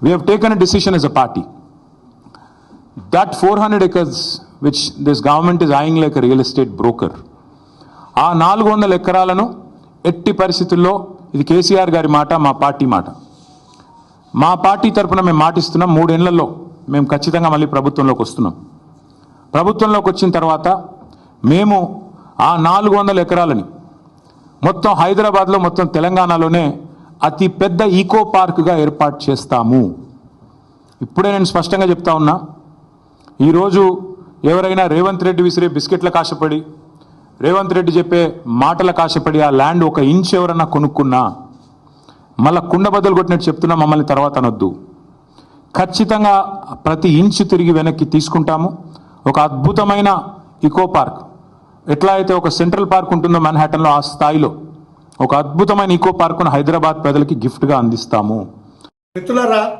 We have taken a decision as a party. That 400 acres, which this government is eyeing like a real estate broker, ఆ నాలుగు వందల ఎకరాలను ఎట్టి పరిస్థితుల్లో ఇది కేసీఆర్ గారి మాట మా పార్టీ మాట మా పార్టీ తరపున మేము మాటిస్తున్నాం మూడేళ్ళలో మేము ఖచ్చితంగా మళ్ళీ ప్రభుత్వంలోకి వస్తున్నాం ప్రభుత్వంలోకి వచ్చిన తర్వాత మేము ఆ నాలుగు వందల ఎకరాలని మొత్తం హైదరాబాద్లో మొత్తం తెలంగాణలోనే అతి పెద్ద ఈకో పార్క్గా ఏర్పాటు చేస్తాము. ఇప్పుడే నేను స్పష్టంగా చెప్తా ఉన్నా ఈరోజు ఎవరైనా రేవంత్ రెడ్డి విసిరే బిస్కెట్ల కాశపడి రేవంత్ రెడ్డి చెప్పే మాటల కాశపడి ఆ ల్యాండ్ ఒక ఇంచ్ ఎవరన్నా కొనుక్కున్నా మళ్ళా కుండ బదులు కొట్టినట్టు చెప్తున్నా మమ్మల్ని తర్వాత అనొద్దు. ఖచ్చితంగా ప్రతి ఇంచు తిరిగి వెనక్కి తీసుకుంటాము. ఒక అద్భుతమైన ఇకో పార్క్ ఎట్లా అయితే ఒక సెంట్రల్ పార్క్ ఉంటుందో మన్హాటన్లో ఆ స్థాయిలో ఒక అద్భుతమైన ఈకో పార్కును హైదరాబాద్ ప్రజలకి గిఫ్ట్గా అందిస్తాము. మిత్రులరా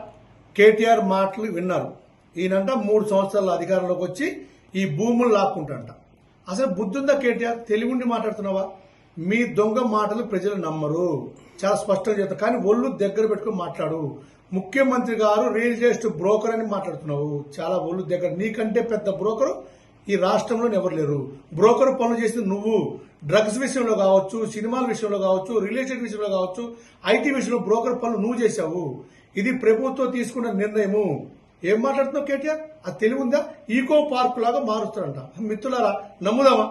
కేటీఆర్ మాటలు విన్నారు. ఈయనంట మూడు సంవత్సరాల అధికారంలోకి వచ్చి ఈ భూములు లాక్కుంటాంట అసలు బుద్ధుందా కేటీఆర్? తెలివిండి మాట్లాడుతున్నావా? మీ దొంగ మాటలు ప్రజలు నమ్మరు. చాలా స్పష్టంగా చెప్తా. కానీ ఒళ్ళు దగ్గర పెట్టుకుని మాట్లాడు. ముఖ్యమంత్రి గారు రియల్ ఎస్టేట్ బ్రోకర్ అని మాట్లాడుతున్నావు. చాలా ఒళ్ళు దగ్గర. నీకంటే పెద్ద బ్రోకరు ఈ రాష్ట్రంలో ఎవరు లేరు? బ్రోకర్ పనులు చేసిన నువ్వు. డ్రగ్స్ విషయంలో కావచ్చు సినిమాల విషయంలో కావచ్చు రియల్ ఎస్టేట్ విషయంలో కావచ్చు ఐటీ విషయంలో బ్రోకర్ పనులు నువ్వు చేశావు. ఇది ప్రభుత్వం తీసుకున్న నిర్ణయము. ఏం మాట్లాడుతున్నావు కేటీఆర్? అది తెలివిందా? ఈకో పార్క్ లాగా మారుస్తారంట. మిత్రులారా నమ్ముదామా?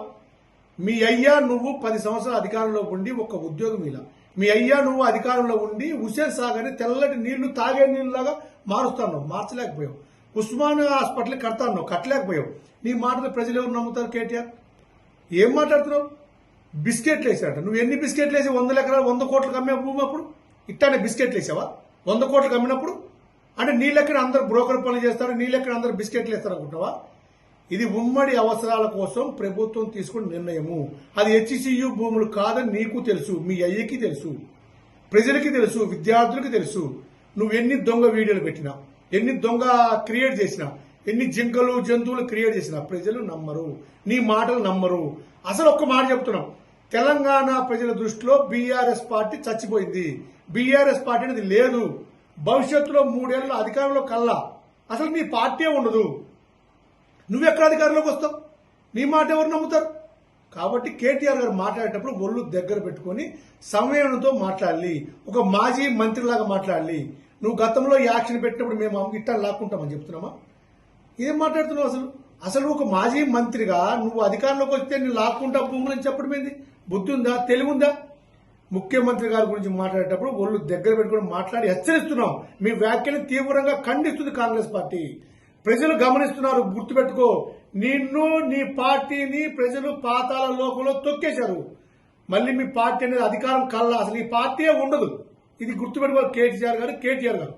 మీ అయ్యా నువ్వు పది సంవత్సరాల అధికారంలో ఉండి ఒక ఉద్యోగం ఇలా. మీ అయ్యా నువ్వు అధికారంలో ఉండి హుసేన్ సాగర్ని తెల్లటి నీళ్ళు తాగే నీళ్ళలాగా మారుస్తాను మార్చలేకపోయావు. ఉస్మానియా హాస్పిటల్ కడతాను కట్టలేకపోయావు. నీ మాటలు ప్రజలు ఎవరు నమ్ముతారు కేటీఆర్? ఏం మాట్లాడుతున్నావు? బిస్కెట్లు వేసాడు నువ్వు ఎన్ని బిస్కెట్లు వేసి వందల ఎకరాలు వంద కోట్లు కమ్మే భూమి అప్పుడు? ఇట్లానే బిస్కెట్లు వేసావా? వంద కోట్లు అమ్మినప్పుడు అంటే నీ లెక్కన అందరు బ్రోకర్ పనులు చేస్తారు నీ లెక్కన అందరు బిస్కెట్లు వేస్తారు అనుకుంటావా ఇది ఉమ్మడి అవసరాల కోసం ప్రభుత్వం తీసుకున్న నిర్ణయము. అది హెచ్సియు భూములు కాదని నీకు తెలుసు మీ అయ్యకి తెలుసు ప్రజలకి తెలుసు విద్యార్థులకి తెలుసు. నువ్వెన్ని దొంగ వీడియోలు పెట్టినావు ఎన్ని దొంగ క్రియేట్ చేసినా ఎన్ని జింకలు జంతువులు క్రియేట్ చేసినా ప్రజలు నమ్మరు. నీ మాటలు నమ్మరు. అసలు ఒక్క మాట చెప్తున్నాం. తెలంగాణ ప్రజల దృష్టిలో బీఆర్ఎస్ పార్టీ చచ్చిపోయింది. బీఆర్ఎస్ పార్టీ అనేది లేదు. భవిష్యత్తులో మూడేళ్ళ అధికారంలో కల్లా. అసలు నీ పార్టీ ఉండదు. నువ్వెక్కడ అధికారంలోకి వస్తావు? నీ మాట ఎవరు నమ్ముతారు? కాబట్టి కేటీఆర్ గారు మాట్లాడేటప్పుడు ఒళ్ళు దగ్గర పెట్టుకొని సమయంతో మాట్లాడాలి. ఒక మాజీ మంత్రిలాగా మాట్లాడాలి. నువ్వు గతంలో ఈ యాక్షన్ పెట్టినప్పుడు మేము ఇట్టా లాక్కుంటామని చెప్తున్నామా? ఏం మాట్లాడుతున్నావు అసలు? అసలు ఒక మాజీ మంత్రిగా నువ్వు అధికారంలోకి వస్తే నేను లాక్కుంటా భూములని చెప్పడం ఏంది? బుద్ధి ఉందా? తెలివి ఉందా? ముఖ్యమంత్రి గారి గురించి మాట్లాడేటప్పుడు ఒళ్ళు దగ్గర పెట్టుకుని మాట్లాడి హెచ్చరిస్తున్నాం. మీ వ్యాఖ్యలు తీవ్రంగా ఖండిస్తుంది కాంగ్రెస్ పార్టీ. ప్రజలు గమనిస్తున్నారు గుర్తుపెట్టుకో. నిన్ను నీ పార్టీని ప్రజలు పాతాల లోకంలో తొక్కేశారు. మళ్ళీ మీ పార్టీ అనేది అధికారం కల్లా. అసలు ఈ పార్టీయే ఉండదు. ఇది గుర్తుపెట్టుకోవాలి కేటీఆర్ గారు కేటీఆర్ గారు.